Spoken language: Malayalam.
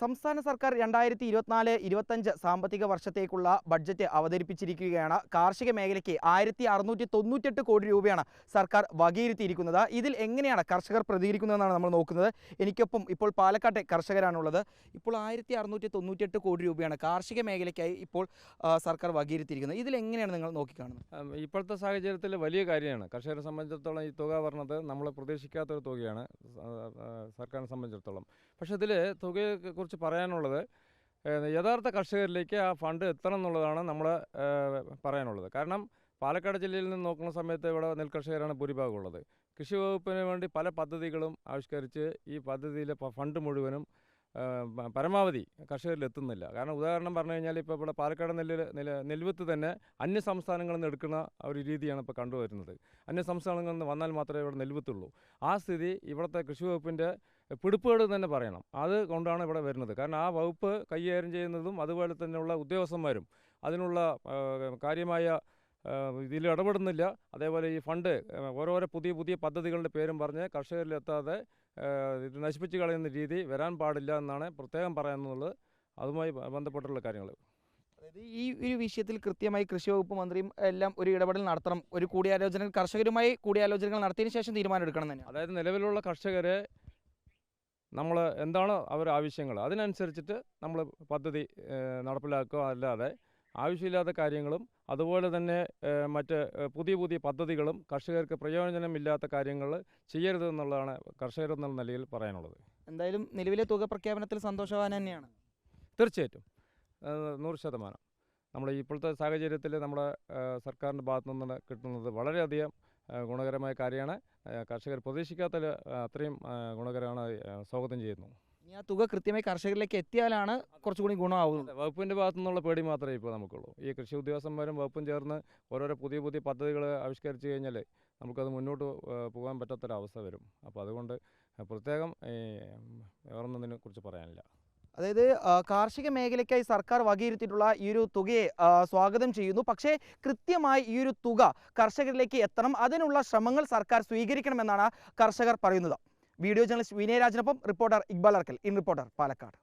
സംസ്ഥാന സർക്കാർ രണ്ടായിരത്തി ഇരുപത്തിനാല് ഇരുപത്തഞ്ച് സാമ്പത്തിക വർഷത്തേക്കുള്ള ബഡ്ജറ്റ് അവതരിപ്പിച്ചിരിക്കുകയാണ്. കാർഷിക മേഖലയ്ക്ക് ആയിരത്തി അറുന്നൂറ്റി തൊണ്ണൂറ്റെട്ട് കോടി രൂപയാണ് സർക്കാർ വകയിരുത്തിയിരിക്കുന്നത്. ഇതിൽ എങ്ങനെയാണ് കർഷകർ പ്രതികരിക്കുന്നതെന്നാണ് നമ്മൾ നോക്കുന്നത്. എനിക്കൊപ്പം ഇപ്പോൾ പാലക്കാട്ടെ കർഷകരാണുള്ളത്. ഇപ്പോൾ ആയിരത്തി അറുന്നൂറ്റി തൊണ്ണൂറ്റെട്ട് കോടി രൂപയാണ് കാർഷിക മേഖലയ്ക്കായി ഇപ്പോൾ സർക്കാർ വകയിരുത്തിയിരിക്കുന്നത്. ഇതിൽ എങ്ങനെയാണ് നിങ്ങൾ നോക്കിക്കാണുന്നത്? ഇപ്പോഴത്തെ സാഹചര്യത്തിൽ വലിയ കാര്യമാണ്. കർഷകരെ സംബന്ധിച്ചിടത്തോളം ഈ തുക പറഞ്ഞത് നമ്മൾ പ്രതീക്ഷിക്കാത്തൊരു തുകയാണ് സർക്കാരിനെ സംബന്ധിച്ചിടത്തോളം. പക്ഷേ ഇതിൽ തുകയെ കുറിച്ച് പറയാനുള്ളത് യഥാർത്ഥ കർഷകരിലേക്ക് ആ ഫണ്ട് എത്തണം എന്നുള്ളതാണ് നമ്മൾ പറയാനുള്ളത്. കാരണം പാലക്കാട് ജില്ലയിൽ നിന്ന് നോക്കുന്ന സമയത്ത് ഇവിടെ നെൽകർഷകരാണ് ഭൂരിഭാഗം ഉള്ളത് കൃഷി വകുപ്പിന് വേണ്ടി പല പദ്ധതികളും ആവിഷ്കരിച്ച് ഈ പദ്ധതിയിലെ ഫണ്ട് മുഴുവനും പരമാവധി കർഷകരിൽ എത്തുന്നില്ല കാരണം ഉദാഹരണം പറഞ്ഞു കഴിഞ്ഞാൽ ഇപ്പോൾ ഇവിടെ പാലക്കാട് നെല്ല് നെൽ നെൽവിത്ത് തന്നെ അന്യ സംസ്ഥാനങ്ങളിൽ നിന്ന് എടുക്കുന്ന ഒരു രീതിയാണ് ഇപ്പോൾ കണ്ടുവരുന്നത്. അന്യ സംസ്ഥാനങ്ങളിൽ നിന്ന് വന്നാൽ മാത്രമേ ഇവിടെ നെൽവിത്തുള്ളൂ. ആ സ്ഥിതി ഇവിടുത്തെ കൃഷി വകുപ്പിന്റെ പിടിപ്പുകേട് തന്നെ പറയണം. അത് കൊണ്ടാണ് ഇവിടെ വരുന്നത്. കാരണം ആ വകുപ്പ് കൈകാര്യം ചെയ്യുന്നതും അതുപോലെ തന്നെയുള്ള ഉദ്യോഗസ്ഥന്മാരും അതിനുള്ള കാര്യമായ ഇതിൽ ഇടപെടുന്നില്ല. അതേപോലെ ഈ ഫണ്ട് ഓരോരോ പുതിയ പുതിയ പദ്ധതികളുടെ പേരും പറഞ്ഞ് കർഷകരിലെത്താതെ ഇത് നശിപ്പിച്ച് കളയുന്ന രീതി വരാൻ പാടില്ല എന്നാണ് പ്രത്യേകം പറയാനുള്ളത് അതുമായി ബന്ധപ്പെട്ടുള്ള കാര്യങ്ങൾ. അതായത് ഈ ഒരു വിഷയത്തിൽ കൃത്യമായി കൃഷി വകുപ്പ് മന്ത്രിയും എല്ലാം ഒരു ഇടപെടൽ നടത്തണം. ഒരു കൂടിയാലോചന കർഷകരുമായി കൂടിയാലോചനകൾ നടത്തിയതിനു ശേഷം തീരുമാനം എടുക്കണം തന്നെ അതായത് നിലവിലുള്ള കർഷകരെ നമ്മൾ എന്താണ് അവരുടെ ആവശ്യങ്ങൾ? അതിനനുസരിച്ചിട്ട് നമ്മൾ പദ്ധതി നടപ്പിലാക്കുക അല്ലാതെ ആവശ്യമില്ലാത്ത കാര്യങ്ങളും അതുപോലെ തന്നെ മറ്റ് പുതിയ പുതിയ പദ്ധതികളും കർഷകർക്ക് പ്രയോജനമില്ലാത്ത കാര്യങ്ങൾ ചെയ്യരുത് എന്നുള്ളതാണ് കർഷകർ എന്നുള്ള നിലയിൽ പറയാനുള്ളത്. എന്തായാലും നിലവിലെ തുക പ്രഖ്യാപനത്തിൽ സന്തോഷവാൻ തന്നെയാണ്. തീർച്ചയായിട്ടും. നൂറ് ശതമാനം. നമ്മൾ ഇപ്പോഴത്തെ സാഹചര്യത്തിൽ നമ്മുടെ സർക്കാരിന്റെ ഭാഗത്തു നിന്ന് കിട്ടുന്നത് വളരെയധികം ഗുണകരമായ കാര്യമാണ്. കർഷകർ പ്രതീക്ഷിക്കാത്ത അത്രയും ഗുണകരമാണ് സ്വാഗതം ചെയ്യുന്നു. ഇനി ആ തുക കൃത്യമായി കർഷകരിലേക്ക് എത്തിയാലാണ് കുറച്ചുകൂടി ഗുണമാവുന്നത്. വകുപ്പിന്റെ ഭാഗത്തു നിന്നുള്ള പേടി മാത്രമേ ഇപ്പോൾ നമുക്കുള്ളൂ. ഈ കൃഷി ഉദ്യോഗസ്ഥന്മാരും വകുപ്പും ചേർന്ന് ഓരോരോ പുതിയ പുതിയ പദ്ധതികൾ ആവിഷ്കരിച്ച് കഴിഞ്ഞാൽ നമുക്കത് മുന്നോട്ട് പോകാൻ പറ്റാത്തൊരവസ്ഥ വരും. അപ്പോൾ അതുകൊണ്ട് പ്രത്യേകം വേറൊന്നതിനെ കുറിച്ച് പറയാനില്ല. അതായത് കാർഷിക മേഖലയ്ക്കായി സർക്കാർ വകയിരുത്തിയിട്ടുള്ള ഈ ഒരു തുകയെ സ്വാഗതം ചെയ്യുന്നു. പക്ഷേ കൃത്യമായി ഈ ഒരു തുക കർഷകരിലേക്ക് എത്തണം. അതിനുള്ള ശ്രമങ്ങൾ സർക്കാർ സ്വീകരിക്കണമെന്നാണ് കർഷകർ പറയുന്നത്. Video journalist വിനയരാജനൊപ്പം reporter Iqbal Arkal in reporter Palakkad.